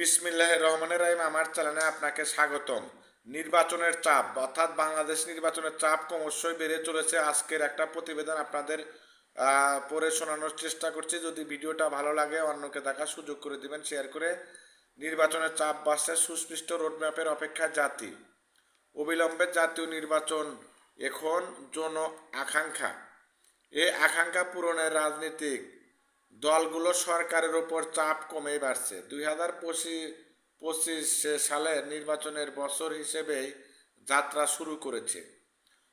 বিসমিল্লাহ রহমানের রাহিম, আমার চ্যানেলে আপনাকে স্বাগতম। নির্বাচনের চাপ, অর্থাৎ বাংলাদেশ নির্বাচনের চাপ ক্রমশই বেড়ে চলেছে। আজকের একটা প্রতিবেদন আপনাদের পড়ে শোনানোর চেষ্টা করছি। যদি ভিডিওটা ভালো লাগে, অন্যকে দেখার সুযোগ করে দিবেন শেয়ার করে। নির্বাচনের চাপ বাড়ছে, সুস্পষ্ট রোডম্যাপের অপেক্ষা জাতি। অবিলম্বে জাতীয় নির্বাচন এখন জন আকাঙ্ক্ষা। এই আকাঙ্ক্ষা পূরণের রাজনীতিক দলগুলো সরকারের ওপর চাপ কমে বাড়ছে। দুই হাজার পঁচিশ সালে নির্বাচনের বছর হিসেবেই যাত্রা শুরু করেছে।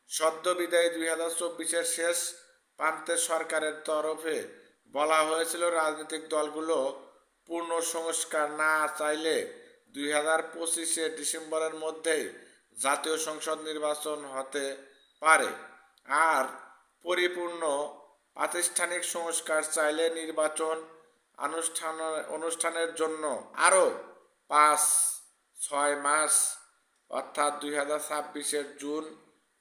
সদ্য বিদায়ী দুই হাজার চব্বিশের শেষ প্রান্তে সরকারের তরফে বলা হয়েছিল, রাজনৈতিক দলগুলো পূর্ণ সংস্কার না চাইলে দুই হাজার পঁচিশে ডিসেম্বরের মধ্যেই জাতীয় সংসদ নির্বাচন হতে পারে। আর পরিপূর্ণ প্রাতিষ্ঠানিক সংস্কার চাইলে নির্বাচন অনুষ্ঠান অনুষ্ঠানের জন্য আরও পাঁচ, ছয় মাস, অর্থাৎ দুই হাজার ছাব্বিশের জুন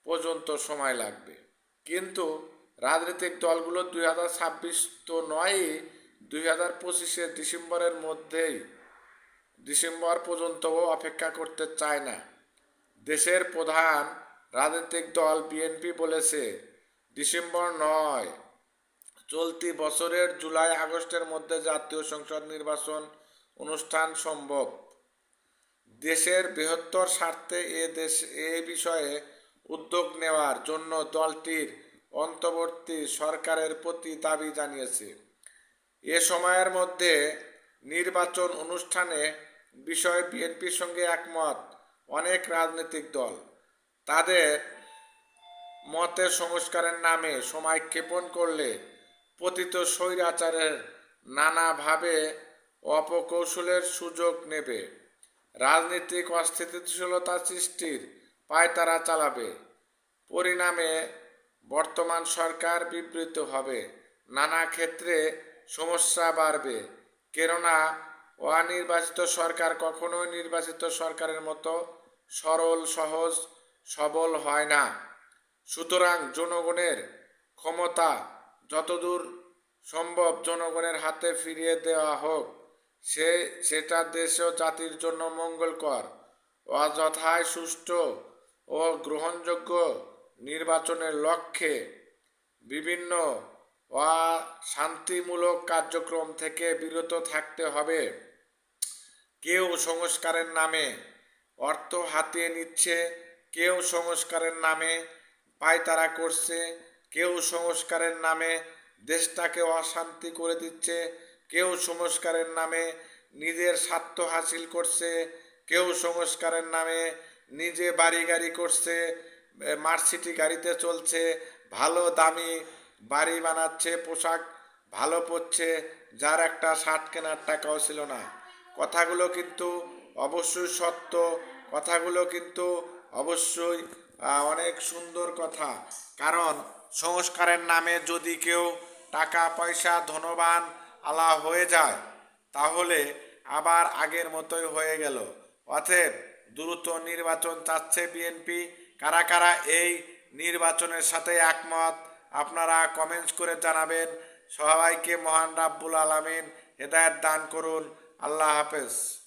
পর্যন্ত সময় লাগবে। কিন্তু রাজনৈতিক দলগুলো দুই হাজার ছাব্বিশ তো নয়ই, দুই হাজার পঁচিশের ডিসেম্বরের মধ্যেই, ডিসেম্বর পর্যন্তও অপেক্ষা করতে চায় না। দেশের প্রধান রাজনৈতিক দল বিএনপি বলেছে, ডিসেম্বর নয় চলতি বছরের জুলাই আগস্টের মধ্যে জাতীয় সংসদ নির্বাচন অনুষ্ঠান সম্ভব। দেশের বৃহত্তর স্বার্থে এ দেশ, এ বিষয়ে উদ্যোগ নেওয়ার জন্য দলটির অন্তর্বর্তী সরকারের প্রতি দাবি জানিয়েছে। এ সময়ের মধ্যে নির্বাচন অনুষ্ঠানে বিষয়ে বিএনপির সঙ্গে একমত অনেক রাজনৈতিক দল। তাদের মতে সংস্কারের নামে সময় ক্ষেপণ করলে পতিত স্বৈরাচারের নানাভাবে অপকৌশলের সুযোগ নেবে। রাজনৈতিক অস্থিতিশীলতা সৃষ্টির পায়তারা চালাবে। পরিণামে বর্তমান সরকার বিবৃত হবে। নানা ক্ষেত্রে সমস্যা বাড়বে। কেননা, অনির্বাচিত সরকার কখনোই নির্বাচিত সরকারের মতো সরল, সহজ, সবল হয় না। সুতরাং জনগণের ক্ষমতা যতদূর সম্ভব জনগণের হাতে ফিরিয়ে দেওয়া হোক, সে সেটা দেশ ও জাতির জন্য মঙ্গলকর, অযথায় সুষ্ঠু ও গ্রহণযোগ্য নির্বাচনের লক্ষ্যে বিভিন্ন শান্তিমূলক কার্যক্রম থেকে বিরত থাকতে হবে। কেউ সংস্কারের নামে অর্থ হাতিয়ে নিচ্ছে, কেউ সংস্কারের নামে পায়তারা করছে কেউ সংস্কারের নামে দেশটাকে অশান্তি করে দিচ্ছে, কেউ সংস্কারের নামে নিজের স্বার্থ হাসিল করছে, কেউ সংস্কারের নামে নিজে বাড়ি গাড়ি করছে মার্সিটি গাড়িতে চলছে, ভালো দামি বাড়ি বানাচ্ছে, পোশাক ভালো পরছে, যার একটা শার্ট কেনার টাকাও ছিল না। কথাগুলো কিন্তু অবশ্যই সত্য, কথাগুলো কিন্তু অবশ্যই অনেক সুন্দর কথা। কারণ সংস্কারের নামে যদি কেউ টাকা, পয়সা, ধনবান, আলা হয়ে যায়, তাহলে আবার আগের মতোই হয়ে গেল। অতএব দ্রুত নির্বাচন চাচ্ছে বিএনপি। কারা কারা এই নির্বাচনের সাথে একমত, আপনারা কমেন্টস করে জানাবেন। সবাইকে মহান রাব্বুল আলামিন হেদায়েত দান করুন। আল্লাহ হাফেজ।